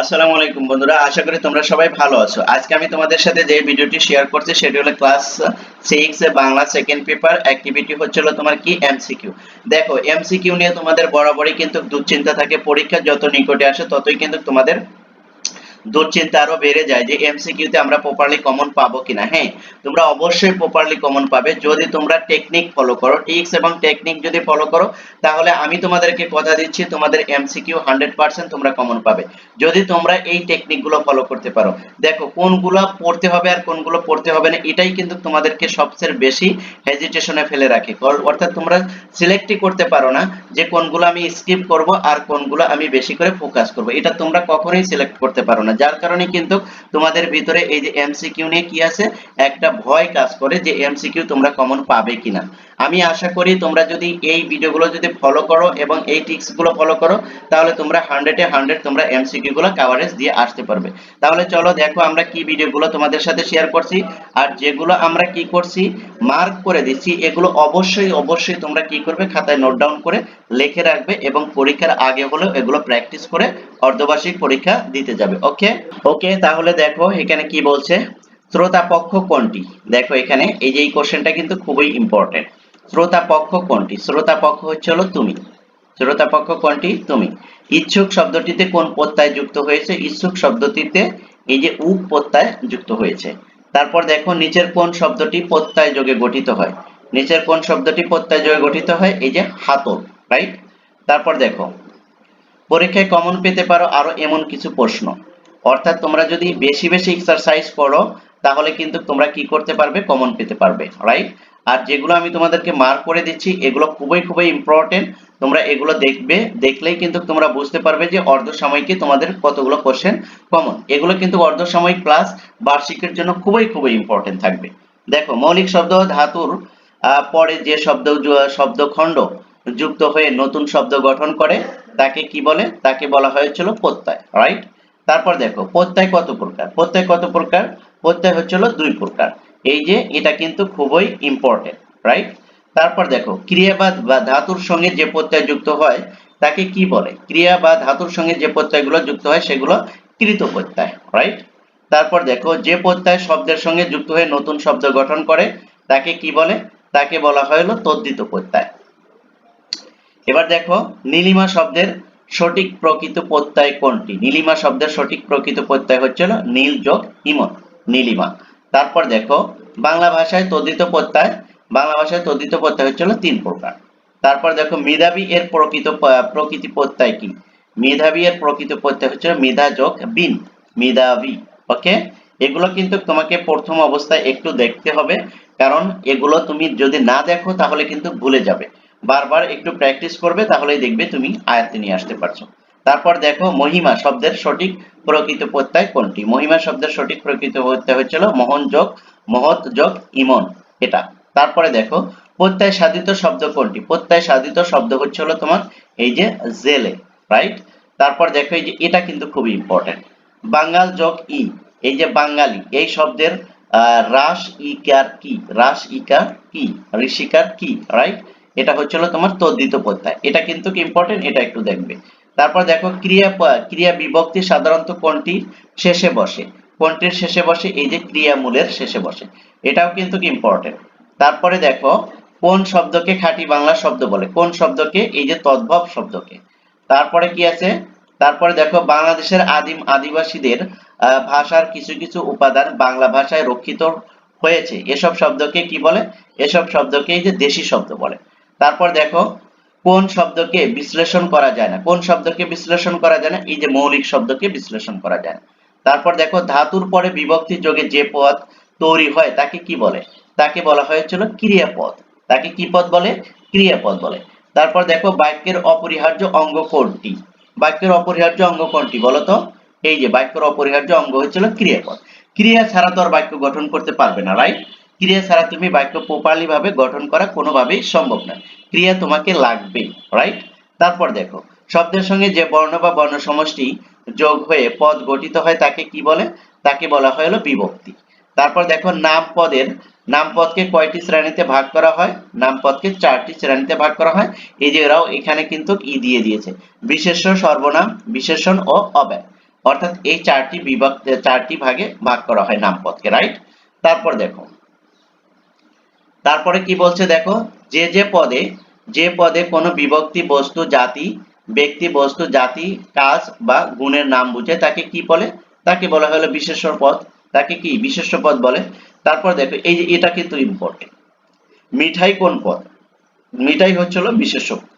আসসালামু আলাইকুম বন্ধুরা, আশা করি তোমরা সবাই ভালো আছো। আজকে আমি তোমাদের সাথে যে ভিডিওটি শেয়ার করছি, সেটি হলো class six Bangla second paper activity হচ্ছিল তোমার কি? এমসিকিউ দেখো এমসিকিউ নিয়ে তোমাদের বরাবরই কিন্তু দুশ্চিন্তা থাকে, পরীক্ষা যত নিকটে আসে ততই কিন্তু তোমাদের দুশ্চিন্তা আরও বেড়ে যায় যে এমসিকিউতে আমরা প্রপারলি কমন পাবো কিনা। হ্যাঁ তোমরা অবশ্যই প্রপারলি কমন পাবে। যদি তোমরা টেকনিক ফলো করো টিক্স এবং টেকনিক যদি ফলো করো, তাহলে আমি তোমাদেরকে কথা দিচ্ছি, তোমাদের এমসিকিউ হান্ড্রেড পার্সেন্ট তোমরা কমন পাবে। যদি তোমরা এই টেকনিকগুলো ফলো করতে পারো। দেখো, কোনগুলো পড়তে হবে আর কোনগুলো পড়তে হবে না, এটাই কিন্তু তোমাদেরকে সবচেয়ে বেশি হেজিটেশনে ফেলে রাখে। অর্থাৎ তোমরা সিলেক্টই করতে পারো না যে কোনগুলো আমি স্কিপ করব আর কোনগুলো আমি বেশি করে ফোকাস করব। এটা তোমরা কখনোই সিলেক্ট করতে পারো না। যার কারণে কিন্তু তোমাদের ভিতরে এই যে এমসিকিউ নিয়ে কি আছে? একটা ভয় কাজ করে যে এমসিকিউ তোমরা কমন পাবে কিনা। আমি আশা করি তোমরা যদি এই ভিডিওগুলো যদি ফলো করো এবং এই টিপসগুলো ফলো করো, তাহলে তোমরা হান্ড্রেডে হান্ড্রেড তোমরা এমসিকিউ গুলো কভারেজ দিয়ে আসতে পারবে। তাহলে চলো দেখো আমরা কি ভিডিওগুলো তোমাদের সাথে শেয়ার করছি। আর যেগুলো আমরা কি করছি মার্ক করে দিচ্ছি, এগুলো অবশ্যই অবশ্যই তোমরা কি করবে, খাতায় নোট ডাউন করে লিখে রাখবে এবং পরীক্ষার আগে হলেও এগুলো প্র্যাকটিস করে অর্ধবার্ষিক পরীক্ষা দিতে যাবে ওকে ওকে তাহলে দেখো এখানে কি বলছে শ্রোতা পক্ষ কোনটি? দেখো এখানে, এই যে এই কোশ্চেনটা কিন্তু খুবই ইম্পর্টেন্ট শ্রোতা পক্ষ কোনটি? শ্রোতা পক্ষ হচ্ছে হলো তুমি। শ্রোতা পক্ষ কোনটি? তুমি। ইচ্ছুক শব্দটিতে কোন প্রত্যয় যুক্ত হয়েছে? ইচ্ছুক শব্দটিতে এই যে উক প্রত্যয় যুক্ত হয়েছে। তারপর দেখো, নিচের কোন শব্দটি প্রত্যয় যোগে গঠিত হয়? নিচের কোন শব্দটি প্রত্যয় যোগে গঠিত হয়? এই যে হাতল রাইট তারপর দেখো, পরীক্ষায় কমন পেতে পারো আরও এমন কিছু প্রশ্ন। অর্থাৎ তোমরা যদি বেশি বেশি এক্সারসাইজ করো, তাহলে কিন্তু তোমরা কি করতে পারবে? কমন পেতে পারবে রাইট আর যেগুলো আমি তোমাদেরকে মার্ক করে দিচ্ছি, এগুলো খুবই খুবই ইম্পর্টেন্ট তোমরা এগুলো দেখবে, দেখলেই কিন্তু তোমরা বুঝতে পারবে যে অর্ধসাময়িকে তোমাদের কতগুলো কোশ্চেন কমন এগুলো কিন্তু অর্ধসাময়িক প্লাস বার্ষিকের জন্য খুবই খুবই ইম্পর্টেন্ট থাকবে। দেখো, মৌলিক শব্দ ধাতুর পরে যে শব্দ শব্দখণ্ড যুক্ত হয়ে নতুন শব্দ গঠন করে, তাকে কি বলে? তাকে বলা হয়েছিল প্রত্যয় রাইট তারপর দেখো, প্রত্যয় কত প্রকার? প্রত্যয় কত প্রকার? প্রত্যয় হচ্ছিল দুই প্রকার। এই যে এটা কিন্তু খুবই ইম্পর্টেন্ট রাইট তারপর দেখো ক্রিয়া বা ধাতুর সঙ্গে যে প্রত্যয় যুক্ত হয়, তাকে কি বলে? ক্রিয়া বা ধাতুর সঙ্গে যে প্রত্যয়গুলো যুক্ত হয়, সেগুলো কৃত প্রত্যয় রাইট তারপর দেখো, যে প্রত্যয় শব্দের সঙ্গে যুক্ত হয়ে নতুন শব্দ গঠন করে, তাকে কি বলে? তাকে বলা হয় হলো তদ্ধিত প্রত্যয়। এবার দেখো, নীলিমা শব্দের সঠিক প্রকৃত প্রত্যয় কোনটি? নীলিমা শব্দের সঠিক প্রকৃত প্রত্যয় হচ্ছে নীল যোগ ইমন, নীলিমা। তারপর দেখো, বাংলা ভাষায় তদ্ধিত প্রত্যয়, বাংলা ভাষায় তদ্ধিত প্রত্যয় হচ্ছে হলো তিন প্রকার। তারপর দেখো, মেধাবী এর প্রকৃত প্রকৃতি প্রত্যয় কি? মেধাবী এর প্রকৃত প্রত্যয় হচ্ছে মেধা যোগ বিন, মেধাবী ওকে এগুলো কিন্তু তোমাকে প্রথম অবস্থায় একটু দেখতে হবে, কারণ এগুলো তুমি যদি না দেখো, তাহলে কিন্তু ভুলে যাবে। বারবার একটু প্র্যাকটিস করবে, তাহলেই দেখবে তুমি আয়ত্তে নিয়ে আসতে পারছ। তারপর দেখো মহিমা শব্দের সঠিক প্রকৃত প্রত্যয় কোনটি? মহিমা শব্দের সঠিক প্রকৃত প্রত্যয় হচ্ছিল মোহন যোগ, মহৎ যোগ, ইমন। এটা। তারপরে দেখো, প্রত্যয় সাধিত শব্দ কোনটি? প্রত্যয় সাধিত শব্দ হচ্ছে হলো তোমার এই যে জেলে রাইট তারপর দেখো এই যে এটা কিন্তু খুবই ইম্পর্টেন্ট বাঙ্গাল যোগ ই, এই যে বাঙালি, এই শব্দের রাস ইকার কি? রাস ইকার কি? ঋষিকার কি? রাইট এটা হচ্ছে হলো তোমার তদ্ধিত প্রত্যয়। এটা কিন্তু ইম্পর্টেন্ট এটা একটু দেখবে। তারপর দেখো ক্রিয়া ক্রিয়া বিভক্তি সাধারণত কোনটি? শেষে বসে। কোনটির শেষে বসে? এই যে ক্রিয়ামূলের শেষে বসে। এটাও কিন্তু ইম্পর্টেন্ট তারপরে দেখো, কোন শব্দকে খাঁটি বাংলা শব্দ বলে? কোন শব্দকে? এই যে তদ্ভব শব্দকে। তারপরে কি আছে? তারপরে দেখো, বাংলাদেশের আদিম আদিবাসীদের ভাষার কিছু কিছু উপাদান বাংলা ভাষায় রক্ষিত হয়েছে। এসব শব্দকে কি বলে? এসব শব্দকে এই যে দেশি শব্দ বলে। তারপর দেখো কোন শব্দকে বিশ্লেষণ করা যায় না। কোন শব্দকে বিশ্লেষণ করা যায় না? এই যে মৌলিক শব্দকে বিশ্লেষণ করা যায় না। তারপর দেখো, ধাতুর পরে বিভক্তি যোগে যে পদ তৈরি হয়, তাকে কি বলে? তাকে বলা হয়েছিল ক্রিয়াপদ। তাকে কি পদ বলে? ক্রিয়াপদ বলে। তারপর দেখো, বাক্যের অপরিহার্য অঙ্গ কোনটি? বাক্যের অপরিহার্য অঙ্গ কোনটি বলো তো? এই যে বাক্যের অপরিহার্য অঙ্গ হচ্ছিল ক্রিয়াপদ। ক্রিয়া ছাড়া তো আর বাক্য গঠন করতে পারবে না রাইট ক্রিয়া ছাড়া তুমি বাক্য প্রপারলি ভাবে গঠন করা কোনোভাবেই সম্ভব না। ক্রিয়া তোমাকে লাগবে রাইট তারপর দেখো, শব্দের সঙ্গে যে বর্ণ বা বর্ণ সমষ্টি যোগ হয়ে পদ গঠিত হয় তাকে কি বলে? তাকে বলা হয় হলো বিভক্তি। তারপর দেখো, নাম পদের, নাম পদকে কয়টি শ্রেণীতে ভাগ করা হয়? নাম পদকে চারটি শ্রেণীতে ভাগ করা হয়। এই যে এরাও এখানে কিন্তু ই দিয়ে দিয়েছে। বিশেষ্য, সর্বনাম, বিশেষণ ও অব্যয়। অর্থাৎ এই চারটি বিভক্ত, চারটি ভাগে ভাগ করা হয় নামপদকে রাইট তারপর দেখো তারপরে কি বলছে দেখো? যে যে পদে যে পদে কোনো বিভক্তি বস্তু, জাতি, ব্যক্তি, বস্তু, জাতি, কাজ বা গুণের নাম বুঝে, তাকে কি বলে? তাকে বলা হলো বিশেষ্য পদ। তাকে কি? বিশেষ্য পদ বলে। তারপর দেখো, এই যে এটা কিন্তু ইম্পর্টেন্ট মিঠাই কোন পদ? মিঠাই হচ্ছিল বিশেষ্য পদ।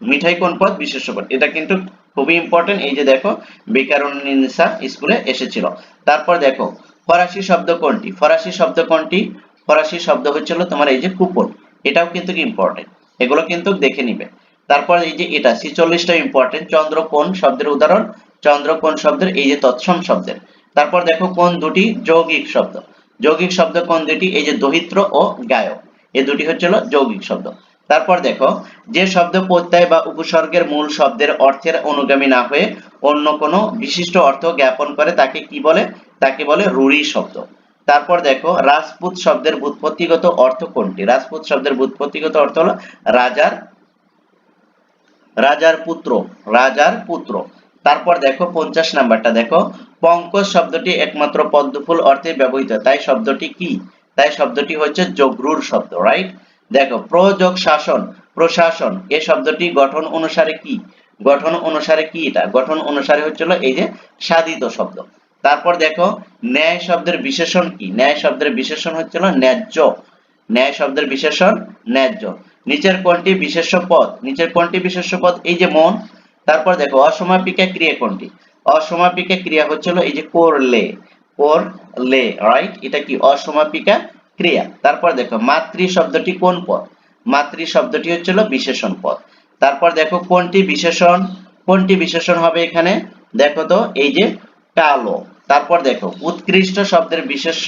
মিঠাই কোন পদ? বিশেষ্য পদ। এটা কিন্তু খুবই ইম্পর্টেন্ট এই যে দেখো বিকারুন্নিসা স্কুলে এসেছিল। তারপর দেখো, ফরাসি শব্দ কোনটি? ফরাসি শব্দ কোনটি? ফরাসি শব্দ হচ্ছিল তোমার এই যে কুপন, এটাও কিন্তু ইম্পর্টেন্ট এগুলো কিন্তু দেখে নিবে। তারপর এই যে এটা, ছিচল্লিশটা ইম্পর্টেন্ট চন্দ্র কোন শব্দের উদাহরণ, চন্দ্র কোন শব্দের এই যে তৎসম শব্দের। তারপর দেখো কোন দুটি যৌগিক শব্দ যৌগিক শব্দ কোন দুটি এই যে দহিত্র ও গায়ক, এই দুটি হচ্ছিল যৌগিক শব্দ। তারপর দেখো, যে শব্দ প্রত্যয় বা উপসর্গের মূল শব্দের অর্থের অনুগামী না হয়ে অন্য কোনো বিশিষ্ট অর্থ জ্ঞাপন করে তাকে কি বলে? তাকে বলে রূঢ়ি শব্দ। তারপর দেখো, রাজপুত শব্দের বুৎপত্তিগত অর্থ কোনটি? রাজপুত শব্দের বুৎপত্তিগত অর্থ হলো রাজার রাজার পুত্র রাজার পুত্র। তারপর দেখো, পঞ্চাশ নাম্বারটা দেখো, পঙ্কজ শব্দটি একমাত্র পদ্মফুল অর্থে ব্যবহৃত। তাই শব্দটি কি? তাই শব্দটি হচ্ছে যোগরুর শব্দ রাইট দেখো, প্রযোগ শাসন, প্রশাসন এই শব্দটি গঠন অনুসারে কি? গঠন অনুসারে কি এটা? গঠন অনুসারে হচ্ছিল এই যে সাধিত শব্দ। তারপর দেখো, ন্যায় শব্দের বিশেষণ কি? ন্যায় শব্দের বিশেষণ হচ্ছিল ন্যায্য। ন্যায় শব্দের বিশেষণ ন্যায্য। নিচের কোনটি বিশেষ্য পদ নিচের কোনটি বিশেষ্য পদ এই যে মন। তারপর দেখো, অসমাপিকা ক্রিয়া কোনটি অসমাপিকা ক্রিয়া হচ্ছিল এই যে করলে। করলে রাইট এটা কি? অসমাপিকা ক্রিয়া। তারপর দেখো, মাতৃ শব্দটি কোন পদ মাতৃ শব্দটি হচ্ছিল বিশেষণ পদ তারপর দেখো কোনটি বিশেষণ। কোনটি বিশেষণ হবে এখানে। দেখো তো, এই যে কালো। তারপর দেখো, উৎকৃষ্ট শব্দের বিশেষ্য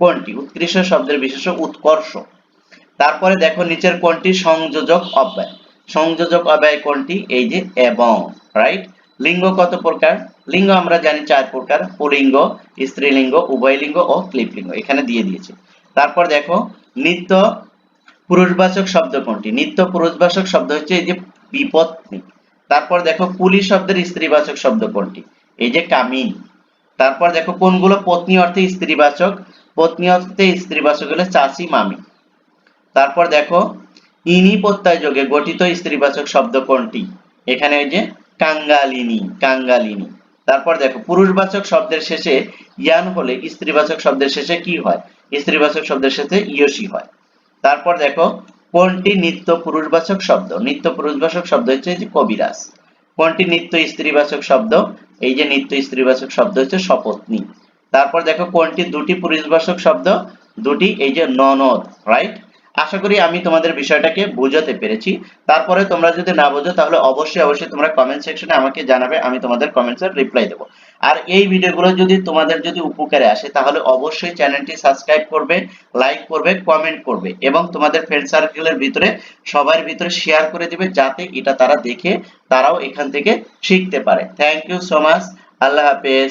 কোনটি? উৎকৃষ্ট শব্দের বিশেষ্য উৎকর্ষ। তারপরে দেখো, নিচের কোনটি? সংযোজক অব্যয়। সংযোজক অব্যয় কোনটি? এই যে, এবং রাইট লিঙ্গ কত প্রকার? লিঙ্গ আমরা জানি চার প্রকার। পুলিঙ্গ, স্ত্রীলিঙ্গ, উভয়লিঙ্গ ও ক্লিপলিঙ্গ। এখানে দিয়ে দিয়েছে। তারপর দেখো, নিত্য পুরুষবাচক শব্দ কোনটি? নিত্য পুরুষবাচক শব্দ হচ্ছে এই যে বিপত্নী তারপর দেখো, কুলি শব্দের স্ত্রীবাচক শব্দ কোনটি? এই যে কামিন। তারপর দেখো কোনগুলো পত্নী অর্থে স্ত্রীবাচক? পত্নী অর্থে স্ত্রীবাচক হলে চাচি, মামি। তারপর দেখো, ইনি প্রত্যয় যোগে গঠিত স্ত্রীবাচক শব্দ কোনটি? এখানে ওই যে কাঙ্গালিনী কাঙ্গালিনী। তারপর দেখো, পুরুষবাচক শব্দের শেষে ইয়ান হলে স্ত্রীবাচক শব্দের শেষে কি হয়? স্ত্রীবাচক শব্দের শেষে ইয়সি হয়। তারপর দেখো, কোনটি নিত্য পুরুষবাচক শব্দ? নিত্য পুরুষবাচক শব্দ হচ্ছে কবিরাজ। কোনটি নিত্য স্ত্রীবাচক শব্দ? এই যে নিত্য স্ত্রীবাচক শব্দ হচ্ছে শপথনী। তারপর দেখো কোনটি? দুটি পুরুষবাচক শব্দ, দুটি এই যে ননদ রাইট আশা করি আমি তোমাদের বিষয়টাকে বোঝাতে পেরেছি। তারপরে তোমরা যদি না বোঝো, তাহলে অবশ্যই অবশ্যই তোমরা কমেন্ট সেকশনে আমাকে জানাবে, আমি তোমাদের কমেন্টসের রিপ্লাই দেবো। আর এই ভিডিওগুলো যদি তোমাদের যদি উপকারে আসে, তাহলে অবশ্যই চ্যানেলটি সাবস্ক্রাইব করবে লাইক করবে কমেন্ট করবে এবং তোমাদের ফ্রেন্ড সার্কেলের ভিতরে, সবার ভিতরে শেয়ার করে দিবে, যাতে এটা তারা দেখে, তারাও এখান থেকে শিখতে পারে। Thank you so much Allah হাফেজ।